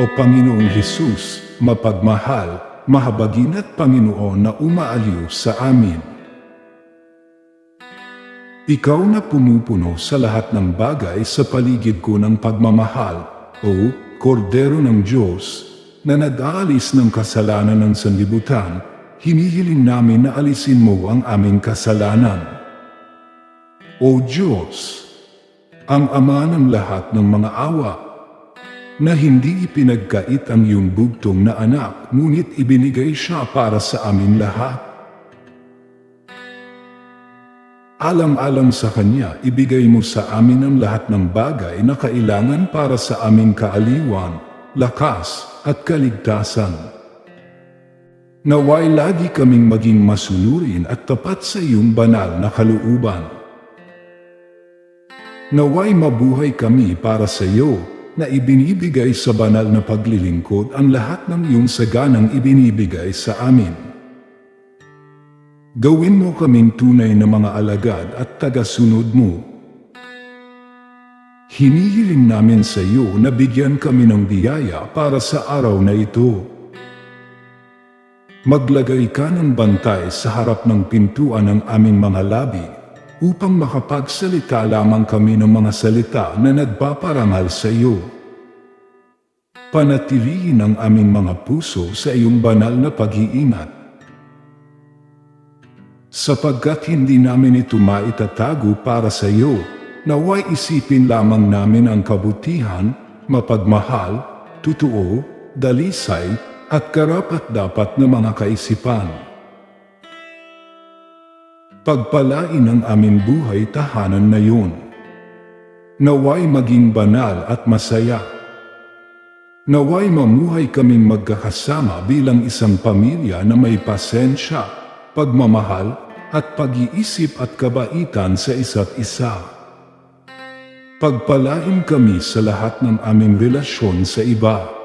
O Panginoong Hesus, mapagmahal, mahabagin at Panginoon na umaaliw sa amin. Ikaw na pumupuno sa lahat ng bagay sa paligid ko ng pagmamahal, o Kordero ng Diyos, na nag-aalis ng kasalanan ng sanlibutan, hinihiling namin na alisin mo ang aming kasalanan. O Diyos, ang Ama ng lahat ng mga awa, na hindi ipinagkait ang iyong bugtong na anak, ngunit ibinigay siya para sa amin lahat. Alang-alang sa Kanya, ibigay mo sa amin ang lahat ng bagay na kailangan para sa aming kaaliwan, lakas, at kaligtasan. Naway lagi kaming maging masunurin at tapat sa iyong banal na kalooban. Naway mabuhay kami para sa iyo, na ibinibigay sa banal na paglilingkod ang lahat ng iyong saganang ibinibigay sa amin. Gawin mo kaming tunay na mga alagad at tagasunod mo. Hinihiling namin sa iyo na bigyan kami ng biyaya para sa araw na ito. Maglagay ka ng bantay sa harap ng pintuan ng aming mga labi upang makapagsalita lamang kami ng mga salita na nagpaparangal sa iyo. Panatilihin ang aming mga puso sa iyong banal na pag-iingat sapagkat hindi namin ito maitatago para sa iyo, naway isipin lamang namin ang kabutihan, mapagmahal, totoo, dalisay, at karapat-dapat na mga kaisipan. Pagpalain ang aming buhay tahanan na yun. Naway maging banal at masaya. Naway mamuhay kaming magkakasama bilang isang pamilya na may pasensya, pagmamahal, at pag-iisip at kabaitan sa isa't isa. Pagpalain kami sa lahat ng aming relasyon sa iba.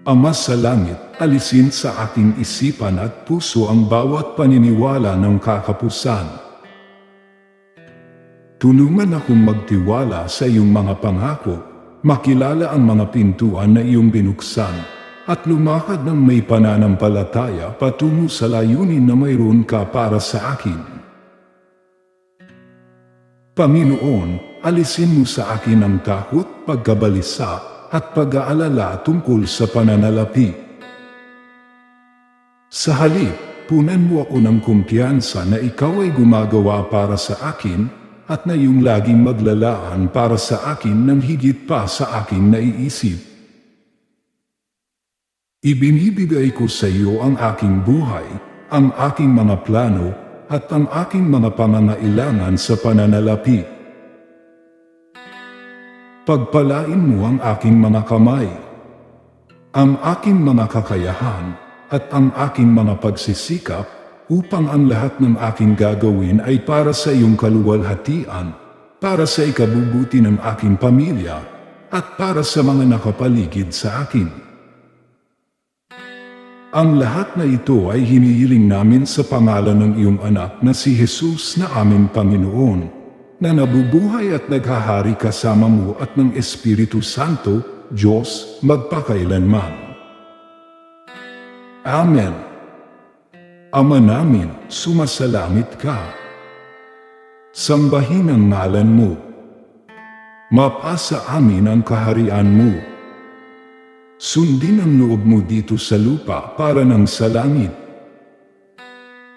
Ama sa langit, alisin sa aking isipan at puso ang bawat paniniwala ng kakapusan. Tulungan akong magtiwala sa iyong mga pangako, makilala ang mga pintuan na iyong binuksan, at lumakad ng may pananampalataya patungo sa layunin na mayroon ka para sa akin. Panginoon, alisin mo sa akin ang takot, pagkabalisa, at pag-aalala tungkol sa pananalapi. Sa halip, punan mo ako ng kumpiyansa na ikaw ay gumagawa para sa akin at na iyong laging maglalaan para sa akin ng higit pa sa aking naiisip. Ibinibigay ko sa iyo ang aking buhay, ang aking mga plano, at ang aking mga pangangailangan sa pananalapi. Pagpalain mo ang aking mga kamay, ang aking mga kakayahan, at ang aking mga pagsisikap upang ang lahat ng aking gagawin ay para sa iyong kaluwalhatian, para sa ikabubuti ng aking pamilya, at para sa mga nakapaligid sa akin. Ang lahat na ito ay hinihiling namin sa pangalan ng iyong anak na si Jesus na aming Panginoon, na nabubuhay at naghahari kasama mo at ng Espiritu Santo, Diyos, magpakailanman. Amen. Ama namin, sumasalamit ka. Sambahin ang ngalan mo. Mapasa amin ang kaharian mo. Sundin ang loob mo dito sa lupa para ng sa langit.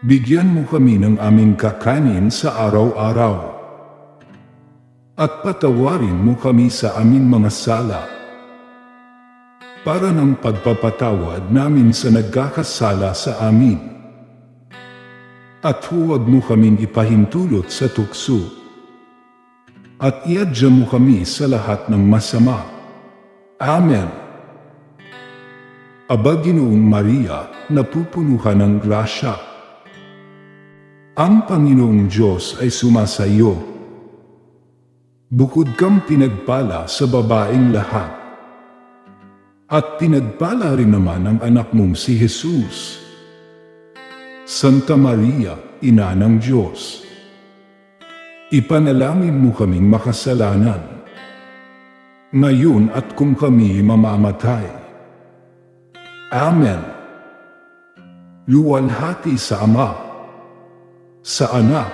Bigyan mo kami ng aming kakanin sa araw-araw. At patawarin mo kami sa aming mga sala. Para ng pagpapatawad namin sa nagkakasala sa amin. At huwag mo kaming ipahintulot sa tukso. At iadya mo kami sa lahat ng masama. Amen. Aba Ginoong Maria, napupunuhan ng grasya. Ang Panginoong Diyos ay sumasayo. Bukod kang pinagpala sa babaeng lahat. At pinagpala rin naman ang anak mong si Jesus. Santa Maria, Ina ng Diyos. Ipanalangin mo kaming makasalanan. ngayon at kung kami mamamatay. Amen. Luwalhati sa Ama, sa Anak,